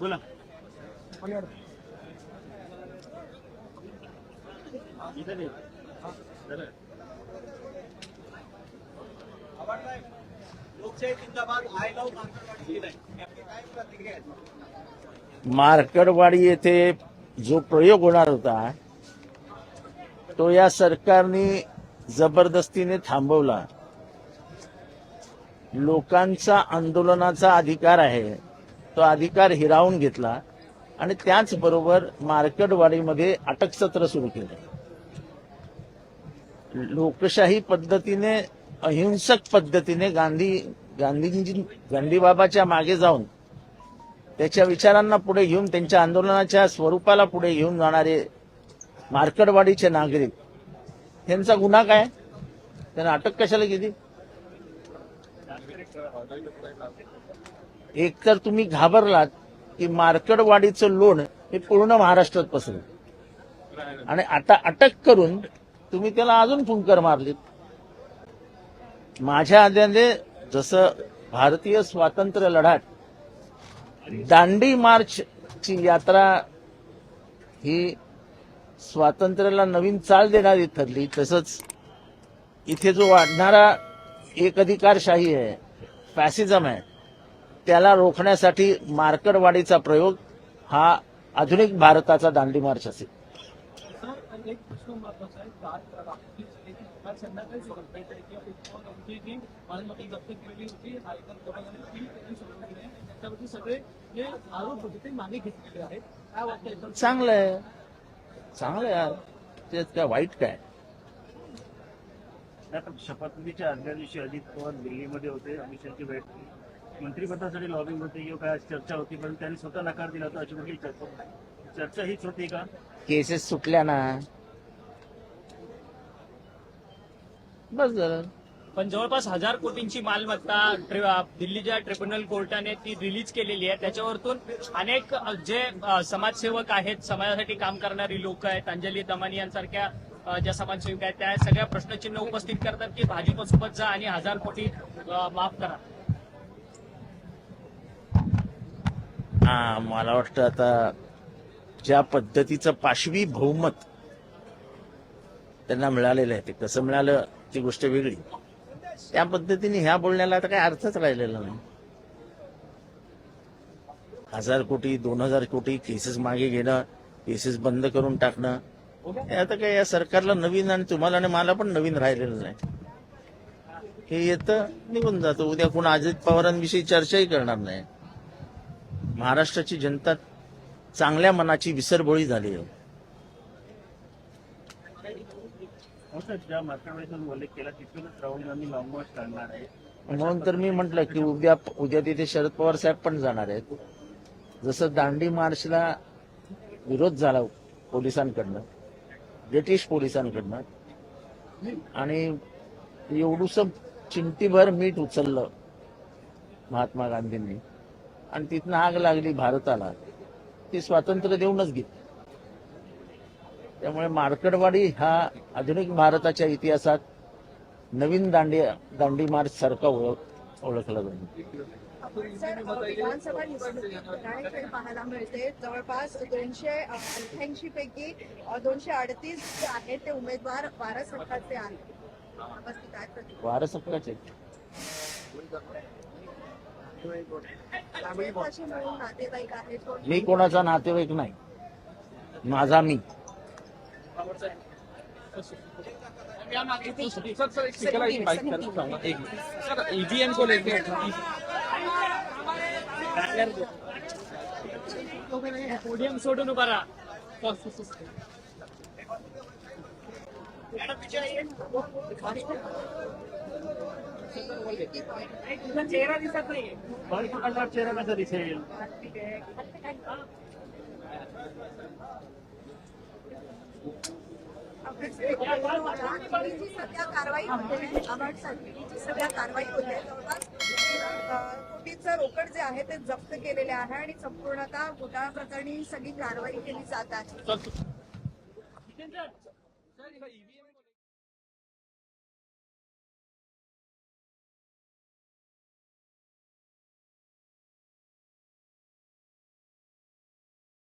बोला दे. जरा. लोकशाही जिंदाबाद आय लव्ह मार्कडवाडी येथे जो प्रयोग होणार होता तो या सरकारने जबरदस्तीने थांबवला. लोकांचा आंदोलनाचा अधिकार आहे तो अधिकार हिरावून घेतला आणि त्याचबरोबर मार्केटवाडीमध्ये अटक सत्र सुरू केलं. लोकशाही पद्धतीने अहिंसक पद्धतीने गांधी गांधीजी गांधीबाबाच्या मागे जाऊन त्याच्या विचारांना पुढे घेऊन त्यांच्या आंदोलनाच्या स्वरूपाला पुढे घेऊन जाणारे मार्कडवाडीचे नागरिक. त्यांचा गुन्हा काय? त्यांना अटक कशाला केली? एक तर तुम्ही घाबरलात की मार्कडवाडीचं लोण हे पूर्ण महाराष्ट्रात पसरलं. आणि आता अटक करून तुम्ही त्याला अजून फुंकर मारलीत. माझ्या आद्याने जसं भारतीय स्वातंत्र्य लढ्यात दांडी मार्च ची यात्रा ही स्वातंत्र्याला नवीन चाल देणारी ठरली. तसंच इथे जो वाढणारा एक अधिकारशाही आहे फॅसिझम आहे त्याला रोखण्यासाठी मार्कडवाडीचा प्रयोग हा आधुनिक भारताचा दांडी मार्च असेल. काल संध्याकाळी मालमत्ता जप्त केलेली होती ती त्याच्यावरती सगळे जे आरोप होते ते मागे घेतलेले आहेत काय वाटतं? चांगलं आहे. चांगलं आहे यार. त्यात काय वाईट काय? शपथविधीच्या आदल्या दिवशी अजित पवार दिल्लीमध्ये होते. अमित शहाची भेट. मंत्रिपदासाठी लॉबिंग होते. किंवा काय चर्चा होती पण त्यांनी स्वतः नकार दिला होता. अशी कुठली चर्चा? नाही. चर्चा हीच होती का? केसेस सुटल्या ना. बस झालं. पण जवळपास हजार कोटींची मालमत्ता ट्रि- दिल्लीच्या ट्रिब्युनल कोर्टाने ती रिलीज केलेली आहे. त्याच्यावरतून अनेक अ, जे अ, समाजसेवक आहेत समाजासाठी काम करणारी लोक आहेत अंजली दमानी यांसारख्या अ, ज्या समाजसेविका आहेत त्या सगळ्या प्रश्नचिन्ह उपस्थित करतात की भाजपसोबत जा आणि हजार कोटी अ, माफ करा. हा मला वाटतं आता ज्या पद्धतीचं पाशवी बहुमत त्यांना मिळालेलं आहे ते कसं मिळालं? ती गोष्ट वेगळी. त्या पद्धतीने ह्या बोलण्याला आता काही अर्थच राहिलेला नाही. हजार कोटी दोन हजार कोटी केसेस मागे घेणं केसेस बंद करून टाकणं हे आता काय या सरकारला नवीन आणि तुम्हाला आणि मला पण नवीन राहिलेलं नाही. हे येतं निघून जातं. उद्या कोण अजित पवारांविषयी चर्चाही करणार नाही. महाराष्ट्राची जनता चांगल्या मनाची विसरबोळी झाली आहे हो सर ज्या मार्केटवाडीचा उल्लेख केला तिथूनच राहुल गांधी लॉंग मार्च काढणार आहे म्हणून तर मी म्हटलं की उद्या उद्या तिथे शरद पवार साहेब पण जाणार आहेत. जसं दांडी मार्चला विरोध झाला पोलिसांकडनं ब्रिटिश पोलिसांकडनं आणि एवढूस चिंटीभर मीठ उचललं महात्मा गांधींनी. आणि तिथनं आग लागली भारताला. ती स्वातंत्र्य देऊनच घेतली त्यामुळे मार्कडवाडी हा आधुनिक भारताच्या इतिहासात नवीन दांडी दांडी मार्च सारखा ओळख ओळखला विधानसभा पाहायला मिळते. जवळपास दोनशे अठ्ठ्याऐंशी पैकी दोनशे अडतीस जे आहेत ते उमेदवार वारस हक्काचे आहेत? वारस हक्काचे मी कोणाचा नातेवाईक नाही. माझा मी. सर सर एक स्पीकर एक बाईक करना चाहूंगा एक मिनट सर ईवीएम को लेके पोडियम सोडून उभा राहा चेहरा दिसत नाहीये भाजपकडला चेहरा कसा दिसेल आंगणवाडीची सध्या कारवाई होते. आंगण समितीची सध्या कारवाई होते जवळपास रोकड जे आहे ते जप्त केलेले आहे आणि संपूर्णतः घोटाळा प्रकरणी सगळी कारवाई केली जात आहे